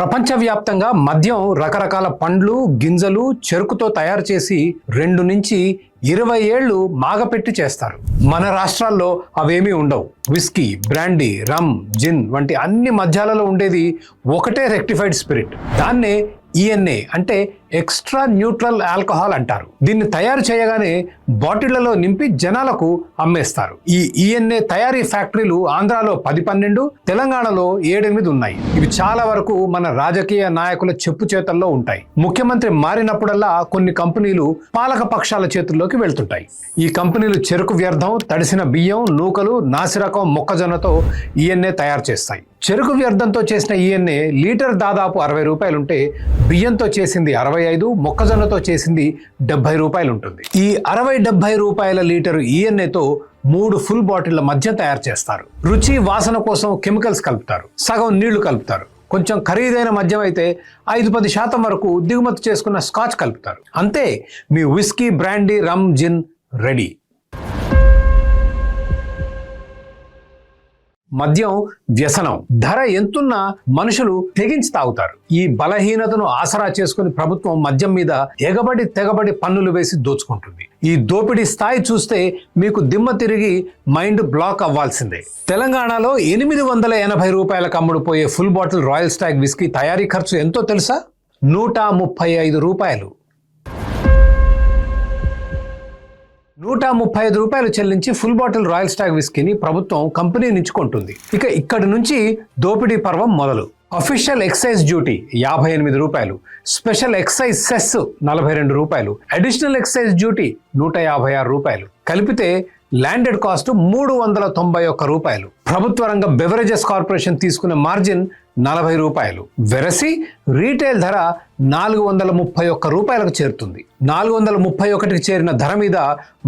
ప్రపంచవ్యాప్తంగా మద్యం రకరకాల పండ్లు గింజలు చెరుకుతో తయారు చేసి రెండు నుంచి ఇరవై ఏళ్ళు మాగపెట్టి చేస్తారు. మన రాష్ట్రాల్లో అవేమీ ఉండవు. విస్కీ బ్రాండీ రమ్ జిన్ వంటి అన్ని మద్యాలలో ఉండేది ఒకటే రెక్టిఫైడ్ స్పిరిట్. దాన్నే ఈఎన్ఏ అంటే ఎక్స్ట్రా న్యూట్రల్ ఆల్కహాల్ అంటారు. దీన్ని తయారు చేయగానే బాటిళ్ళలో నింపి జనాలకు అమ్మేస్తారు. ఈ ఈఎన్ఏ తయారీ ఫ్యాక్టరీలు ఆంధ్రాలో పది పన్నెండు తెలంగాణలో ఏడెనిమిది ఉన్నాయి. ఇవి చాలా వరకు మన రాజకీయ నాయకుల చెప్పు చేతల్లో ఉంటాయి. ముఖ్యమంత్రి మారినప్పుడల్లా కొన్ని కంపెనీలు పాలక పక్షాల చేతుల్లోకి వెళ్తుంటాయి. ఈ కంపెనీలు చెరుకు వ్యర్థం తడిసిన బియ్యం నూకలు నాసిరకం మొక్కజొన్నతో ఈఎన్ఏ తయారు చేస్తాయి. చెరుకు వ్యర్థంతో చేసిన ఈఎన్ఏ లీటర్ దాదాపు అరవై రూపాయలుంటే బియ్యంతో చేసింది అరవై ఐదు మొక్కజొన్నతో చేసింది డెబ్బై రూపాయలు ఉంటుంది ఈ అరవై డెబ్బై రూపాయల లీటరు ఈఎన్ఏతో మూడు ఫుల్ బాటిళ్ళ మధ్య తయారు చేస్తారు. రుచి వాసన కోసం కెమికల్స్ కలుపుతారు. సగం నీళ్ళు కలుపుతారు. కొంచెం ఖరీదైన మద్యం అయితే ఐదు పది శాతం వరకు దిగుమతి చేసుకున్న స్కాచ్ కలుపుతారు. అంతే మీ whisky brandy rum gin ready. మద్యం వ్యసనం ధర ఎంతున్నా మనుషులు తెగించి తాగుతారు. ఈ బలహీనతను ఆసరా చేసుకుని ప్రభుత్వం మద్యం మీద ఎగబడి తెగబడి పన్నులు వేసి దోచుకుంటుంది. ఈ దోపిడీ స్థాయి చూస్తే మీకు దిమ్మ తిరిగి మైండ్ బ్లాక్ అవ్వాల్సిందే. తెలంగాణలో ఎనిమిది వందల ఎనభై రూపాయలకు కమ్ముడుపోయే full bottle Royal Stag whisky తయారీ ఖర్చు ఎంతో తెలుసా? నూట ముప్పై ఐదు రూపాయలు. నూట ముప్పై ఐదు రూపాయలు చెల్లించి ఫుల్ బాటిల్ రాయల్ స్టాగ్ విస్కీని ప్రభుత్వం కంపెనీ నుంచి కొంటుంది. ఇక ఇక్కడి నుంచి దోపిడీ పర్వం మొదలు. అఫీషియల్ ఎక్సైజ్ డ్యూటీ యాభై ఎనిమిది రూపాయలు. స్పెషల్ ఎక్సైజ్ సెస్ నలభై రెండు రూపాయలు. అడిషనల్ ఎక్సైజ్ డ్యూటీ నూట యాభై ఆరు రూపాయలు. కలిపితే ల్యాండెడ్ కాస్ట్ మూడు వందల తొంభై ఒక్క రూపాయలు. ప్రభుత్వ రంగ బెవరేజెస్ కార్పొరేషన్ తీసుకునే మార్జిన్ నలభై రూపాయలు. వెరసి రీటైల్ ధర నాలుగు వందల ముప్పై ఒక్క రూపాయలకు చేరుతుంది. నాలుగు వందల ముప్పై ఒకటికి చేరిన ధర మీద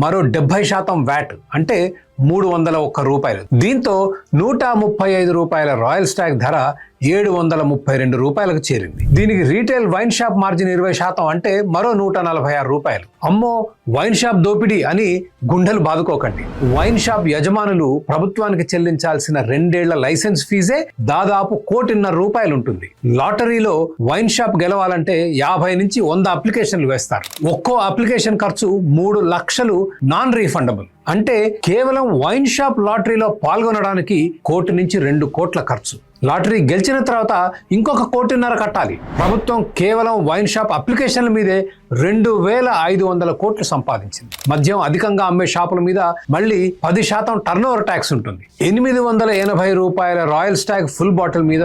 మరో డెబ్బై శాతం వ్యాట్ అంటే మూడు వందల ఒక్క రూపాయలు. దీంతో నూట ముప్పై ఐదు రూపాయల రాయల్ స్టాక్ ధర ఏడు వందల ముప్పై రెండు రూపాయలకు చేరింది. దీనికి రీటైల్ వైన్ షాప్ మార్జిన్ ఇరవై శాతం అంటే మరో నూట నలభై ఆరు రూపాయలు. అమ్మో వైన్ షాప్ దోపిడీ అని గుండెలు బాదుకోకండి. వైన్ షాప్ యజమానులు ప్రభుత్వానికి చెల్లించాలి చెల్లించాల్సిన రెండేళ్ళ లైసెన్స్ ఫీజే దాదాపు కోటిన్నర రూపాయలు ఉంటుంది లాటరీలో వైన్ షాప్ గెలవాలంటే యాభై నుంచి వంద అప్లికేషన్లు వేస్తారు. ఒక్కో అప్లికేషన్ ఖర్చు మూడు లక్షలు నాన్ రీఫండబుల్ అంటే కేవలం వైన్ షాప్ లాటరీలో పాల్గొనడానికి కోటి నుంచి రెండు కోట్ల ఖర్చు. లాటరీ గెలిచిన తర్వాత ఇంకొక కోటిన్నర కట్టాలి. ప్రభుత్వం కేవలం వైన్ షాప్ అప్లికేషన్ల మీదే రెండు వేల ఐదు వందల కోట్లు సంపాదించింది. మద్యం అధికంగా అమ్మే షాపుల మీద మళ్ళీ పది శాతం టర్న్ ఓవర్ ట్యాక్స్ ఉంటుంది. ఎనిమిది వందల ఎనభై రూపాయల రాయల్ స్టాగ్ ఫుల్ బాటిల్ మీద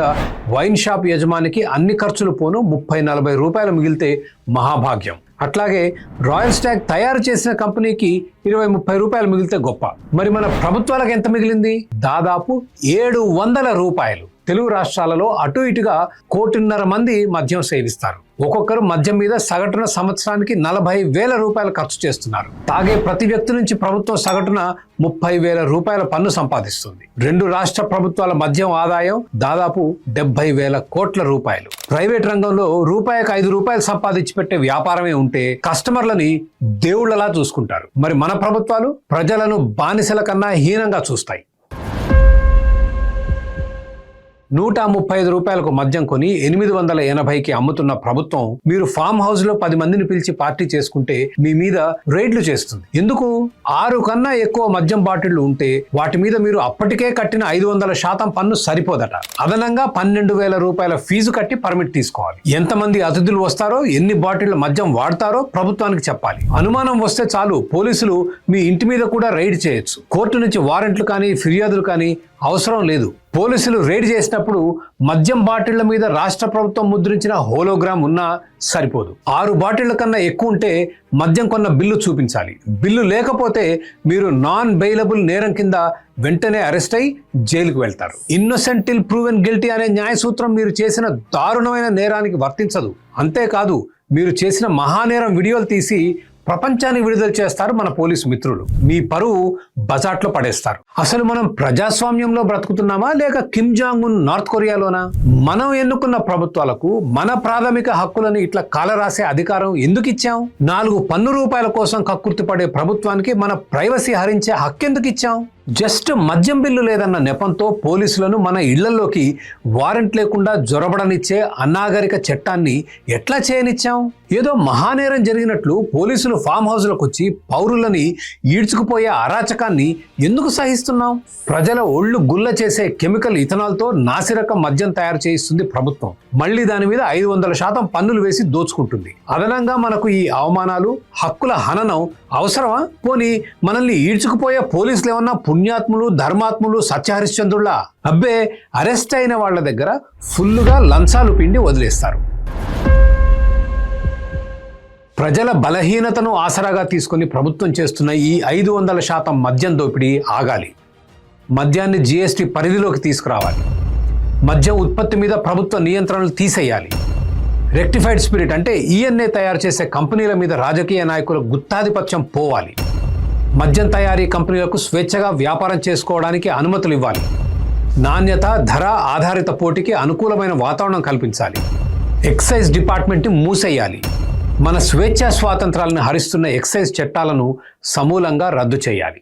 వైన్ షాప్ యజమానికి అన్ని ఖర్చులు పోను ముప్పై నలభై రూపాయలు మిగిలితే మహాభాగ్యం. అట్లాగే రాయల్ స్టాగ్ తయారు చేసిన కంపెనీకి ఇరవై ముప్పై రూపాయలు మిగిలితే గొప్ప. మరి మన ప్రభుత్వాలకు ఎంత మిగిలింది? దాదాపు ఏడు వందల రూపాయలు. తెలుగు రాష్ట్రాలలో అటు ఇటుగా కోటిన్నర మంది మద్యం సేవిస్తారు. ఒక్కొక్కరు మద్యం మీద సగటున సంవత్సరానికి నలభై వేల రూపాయలు ఖర్చు చేస్తున్నారు. తాగే ప్రతి వ్యక్తి నుంచి ప్రభుత్వం సగటున ముప్పై వేల రూపాయల పన్ను సంపాదిస్తుంది. రెండు రాష్ట్ర ప్రభుత్వాల మద్యం ఆదాయం దాదాపు డెబ్బై వేల కోట్ల రూపాయలు. ప్రైవేట్ రంగంలో రూపాయికి ఐదు రూపాయలు సంపాదించి పెట్టే వ్యాపారమే ఉంటే కస్టమర్లని దేవుళ్ళలా చూసుకుంటారు. మరి మన ప్రభుత్వాలు ప్రజలను బానిసల కన్నా హీనంగా చూస్తాయి. నూట ముప్పై ఐదు రూపాయలకు మద్యం కొని ఎనిమిది వందల ఎనభైకి అమ్ముతున్న ప్రభుత్వం మీరు ఫామ్ హౌస్లో పది మందిని పిలిచి పార్టీ చేసుకుంటే మీ మీద రైడ్లు చేస్తుంది. ఎందుకు? ఆరు కన్నా ఎక్కువ మద్యం బాటిళ్ళు ఉంటే వాటి మీద మీరు అప్పటికే కట్టిన ఐదు వందల శాతం పన్ను సరిపోదట. అదనంగా పన్నెండు వేల రూపాయల ఫీజు కట్టి పర్మిట్ తీసుకోవాలి. ఎంతమంది అతిథులు వస్తారో ఎన్ని బాటిళ్ళ మద్యం వాడతారో ప్రభుత్వానికి చెప్పాలి. అనుమానం వస్తే చాలు పోలీసులు మీ ఇంటి మీద కూడా రైడ్ చేయొచ్చు. కోర్టు నుంచి వారెంట్లు కానీ ఫిర్యాదులు కానీ అవసరం లేదు. పోలీసులు రేడ్ చేసినప్పుడు మద్యం బాటిళ్ళ మీద రాష్ట్ర ప్రభుత్వం ముద్రించిన హోలోగ్రామ్ ఉన్నా సరిపోదు. ఆరు బాటిళ్ళ కన్నా ఎక్కువ ఉంటే మద్యం కొన్న బిల్లు చూపించాలి. బిల్లు లేకపోతే మీరు నాన్ బెయిలబుల్ నేరం కింద వెంటనే అరెస్ట్ అయి జైలుకు వెళ్తారు. ఇన్నోసెంట్ టిల్ ప్రూవెన్ గిల్టీ అనే న్యాయ సూత్రం మీరు చేసిన దారుణమైన నేరానికి వర్తించదు. అంతేకాదు మీరు చేసిన మహానేరం వీడియోలు తీసి ప్రపంచాన్ని విడుదల చేస్తారు మన పోలీసు మిత్రులు. మీ పరువు బజాట్లో పడేస్తారు. అసలు మనం ప్రజాస్వామ్యంలో బ్రతుకుతున్నామా లేక కిమ్ జాంగ్ ఉన్ నార్త్ కొరియాలోనా? మనం ఎన్నుకున్న ప్రభుత్వాలకు మన ప్రాథమిక హక్కులను ఇట్లా కాలరాసే అధికారం ఎందుకు ఇచ్చాం? నాలుగు పన్ను రూపాయల కోసం కక్కుర్తి పడే ప్రభుత్వానికి మన ప్రైవసీ హరించే హక్కు ఎందుకు ఇచ్చాం? జస్ట్ మద్యం బిల్లు లేదన్న నెపంతో పోలీసులను మన ఇళ్ళలోకి వారెంట్ లేకుండా జొరబడనిచ్చే అనాగరిక చట్టాన్ని ఎట్లా చేయనిచ్చాం? ఏదో మహానేరం జరిగినట్లు పోలీసులు ఫామ్ హౌస్లకు వచ్చి పౌరులని ఈడ్చుకుపోయే అరాచకాన్ని ఎందుకు సహిస్తున్నాం? ప్రజల ఒళ్ళు గుల్ల చేసే కెమికల్ ఇథనాల్తో నాసిరకం మద్యం తయారు చేయిస్తుంది ప్రభుత్వం. మళ్ళీ దాని మీద ఐదు వందల శాతం పన్నులు వేసి దోచుకుంటుంది. అదనంగా మనకు ఈ అవమానాలు హక్కుల హననం అవసరమా? పోనీ మనల్ని ఈడ్చుకుపోయే పోలీసులు ఏమన్నా పుణ్యాత్ములు ధర్మాత్ములు సత్యహరిశ్చంద్రులా అబ్బే అరెస్ట్ అయిన వాళ్ళ దగ్గర ఫుల్లుగా లంచాలు పిండి వదిలేస్తారు. ప్రజల బలహీనతను ఆసరాగా తీసుకొని ప్రభుత్వం చేస్తున్న ఈ ఐదు వందల శాతం మద్యం దోపిడీ ఆగాలి. మద్యాన్ని జీఎస్టీ పరిధిలోకి తీసుకురావాలి. మద్యం ఉత్పత్తి మీద ప్రభుత్వ నియంత్రణలు తీసేయాలి. రెక్టిఫైడ్ స్పిరిట్ అంటే ఈఎన్ఏ తయారు చేసే కంపెనీల మీద రాజకీయ నాయకుల గుత్తాధిపత్యం పోవాలి. మద్యం తయారీ కంపెనీలకు స్వేచ్ఛగా వ్యాపారం చేసుకోవడానికి అనుమతులు ఇవ్వాలి. నాణ్యత ధర ఆధారిత పోటీకి అనుకూలమైన వాతావరణం కల్పించాలి. ఎక్సైజ్ డిపార్ట్మెంట్ని మూసేయాలి. మన స్వేచ్ఛా స్వాతంత్రాలను హరిస్తున్న ఎక్సైజ్ చట్టాలను సమూలంగా రద్దు చేయాలి.